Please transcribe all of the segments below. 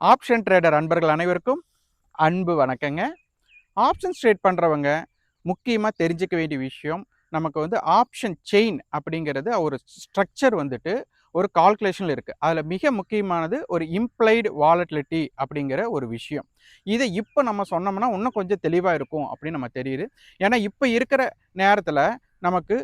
Option trader அன்பர்கள் அனைவருக்கும் அன்பு வணக்கங்க. ஆப்ஷன்ஸ் ட்ரேட் பண்ணுறவங்க முக்கியமாக தெரிஞ்சுக்க வேண்டிய விஷயம் நமக்கு வந்து ஆப்ஷன் செயின் அப்படிங்கிறது ஒரு ஸ்ட்ரக்சர் வந்துட்டு ஒரு கால்குலேஷனில் இருக்குது அதில் மிக முக்கியமானது ஒரு இம்ப்ளைடு வாலட்டிலிட்டி அப்படிங்கிற ஒரு விஷயம். இதை இப்போ நம்ம சொன்னோம்னா இன்னும் கொஞ்சம் தெளிவாக இருக்கும் அப்படின்னு நம்ம தெரியுது. ஏன்னா இப்போ இருக்கிற நேரத்தில் நமக்கு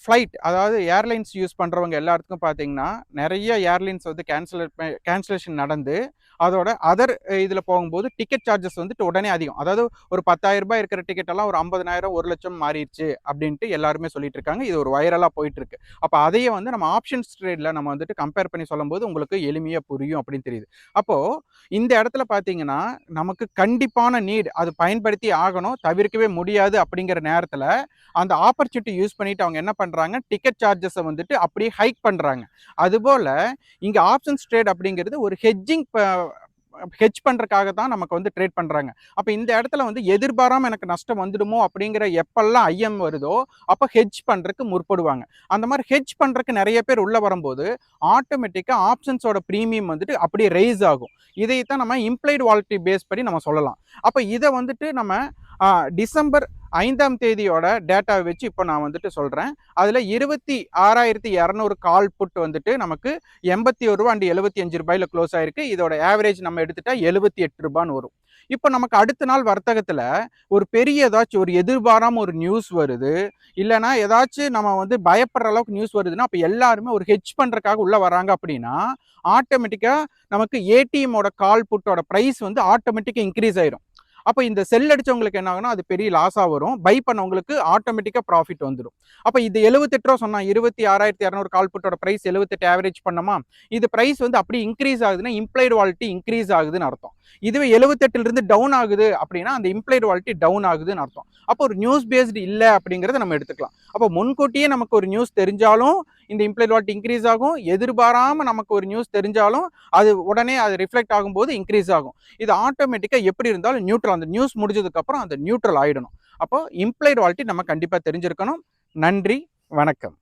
ஃப்ளைட் அதாவது ஏர்லைன்ஸ் யூஸ் பண்ணுறவங்க எல்லாத்துக்கும் பார்த்தீங்கன்னா நிறைய ஏர்லைன்ஸ் வந்து கேன்சல் கேன்சலேஷன் நடந்து அதோட அதர் இதில் போகும்போது டிக்கெட் சார்ஜஸ் வந்துட்டு உடனே அதிகம். அதாவது ஒரு பத்தாயிரம் ரூபாய் இருக்கிற டிக்கெட்டெல்லாம் ஒரு ஐம்பதனாயிரம் ஒரு லட்சம் மாறிடுச்சு அப்படின்ட்டு எல்லாருமே சொல்லிட்டு இருக்காங்க. இது ஒரு வைரலாக போயிட்டு இருக்கு. அப்போ அதையே வந்து நம்ம ஆப்ஷன்ஸ் ட்ரேடில் நம்ம வந்துட்டு கம்பேர் பண்ணி சொல்லும்போது உங்களுக்கு எளிமையாக புரியும் அப்படின்னு தெரியுது. அப்போது இந்த இடத்துல பார்த்தீங்கன்னா நமக்கு கண்டிப்பான நீட் அது பயன்படுத்தி ஆகணும் தவிர்க்கவே முடியாது அப்படிங்கிற நேரத்தில் அந்த ஆப்பர்ச்சுனிட்டி யூஸ் பண்ணிட்டு அவங்க என்ன என்ன பண்ணுறாங்க டிக்கெட் சார்ஜஸை வந்துட்டு அப்படியே ஹைக் பண்ணுறாங்க அதுபோல் இங்கே ஆப்ஷன்ஸ் ட்ரேட் அப்படிங்கிறது ஒரு ஹெட்ஜிங் ஹெச் பண்ணுறக்காக தான் நமக்கு வந்து ட்ரேட் பண்ணுறாங்க அப்போ இந்த இடத்துல வந்து எதிர்பாராமல் எனக்கு நஷ்டம் வந்துடுமோ அப்படிங்கிற எப்பெல்லாம் ஐஎம் வருதோ அப்போ ஹெச் பண்ணுறதுக்கு முற்படுவாங்க. அந்த மாதிரி ஹெச் பண்ணுறதுக்கு நிறைய பேர் உள்ளே வரும்போது ஆட்டோமேட்டிக்காக ஆப்ஷன்ஸோட ப்ரீமியம் வந்துட்டு அப்படியே ரைஸ் ஆகும். இதைத்தான் நம்ம இம்ப்ளைடு வாலிட்டி பேஸ் பண்ணி நம்ம சொல்லலாம். அப்போ இதை வந்துட்டு நம்ம டிசம்பர் ஐந்தாம் தேதியோட டேட்டாவை வச்சு இப்போ நான் வந்துட்டு சொல்கிறேன் அதில் இருபத்தி ஆறாயிரத்தி இரநூறு கால் புட் வந்துட்டு நமக்கு எண்பத்தி ஒரு ரூபா அண்ட் எழுபத்தி அஞ்சு ரூபாயில் க்ளோஸ் ஆயிருக்கு. இதோட ஆவரேஜ் நம்ம எடுத்துட்டா எழுபத்தி எட்டு ரூபான்னு வரும். இப்போ நமக்கு அடுத்த நாள் வர்த்தகத்தில் ஒரு பெரிய ஏதாச்சும் ஒரு எதிர்பாராம ஒரு நியூஸ் வருது. இல்லைனா ஏதாச்சும் நம்ம வந்து பயப்படுற அளவுக்கு நியூஸ் வருதுன்னா அப்போ எல்லாருமே ஒரு ஹெச் பண்ணுறக்காக உள்ளே வராங்க அப்படின்னா ஆட்டோமேட்டிக்காக நமக்கு ஏடிஎம்மோட கால் புட்டோட ப்ரைஸ் வந்து ஆட்டோமேட்டிக்காக இன்க்ரீஸ் ஆயிரும். அப்போ இந்த செல் அடிச்சவங்களுக்கு என்ன ஆகுனா அது பெரிய லாஸாக வரும். பை பண்ணவங்களுக்கு ஆட்டோமேட்டிக்காக ப்ராஃபிட் வந்துடும் அப்போ இது எழுபத்தெட்டு ரூபா சொன்னால் இருபத்தி ஆறாயிரத்தி இரநூறு கால்புட்டோட ப்ரைஸ் எழுபத்தெட்டு ஆவரேஜ் பண்ணமா? இது ப்ரைஸ் வந்து அப்படி இன்க்ரீஸ் ஆகுதுன்னா இம்ப்ளைடு வாலிட்டி இன்க்ரீஸ் ஆகுதுன்னு அர்த்தம். இதுவே எழுபத்தெட்டுலேருந்து டவுன் ஆகுது அப்படின்னா அந்த இம்ப்ளைடு வாலிட்டி டவுன் ஆகுதுன்னு அர்த்தம். அப்போ ஒரு நியூஸ் பேஸ்டு இல்லை அப்படிங்கிறத நம்ம எடுத்துக்கலாம். அப்போ முன்கூட்டியே நமக்கு ஒரு நியூஸ் தெரிஞ்சாலும் இந்த இம்ப்ளைட் வால்ட் இன்க்ரீஸ் ஆகும். எதிர்பாராமல் நமக்கு ஒரு நியூஸ் தெரிஞ்சாலும் அது உடனே அது ரிஃப்ளெக்ட் ஆகும்போது இன்க்ரீஸ் ஆகும். இது ஆட்டோமேட்டிக்காக எப்படி இருந்தாலும் நியூட்ரல் அந்த நியூஸ் முடிஞ்சதுக்கப்புறம் அந்த நியூட்ரல் ஆகிடணும் அப்போ இம்ப்ளைட் வால்ட்டி நம்ம கண்டிப்பாக தெரிஞ்சிருக்கணும். நன்றி வணக்கம்.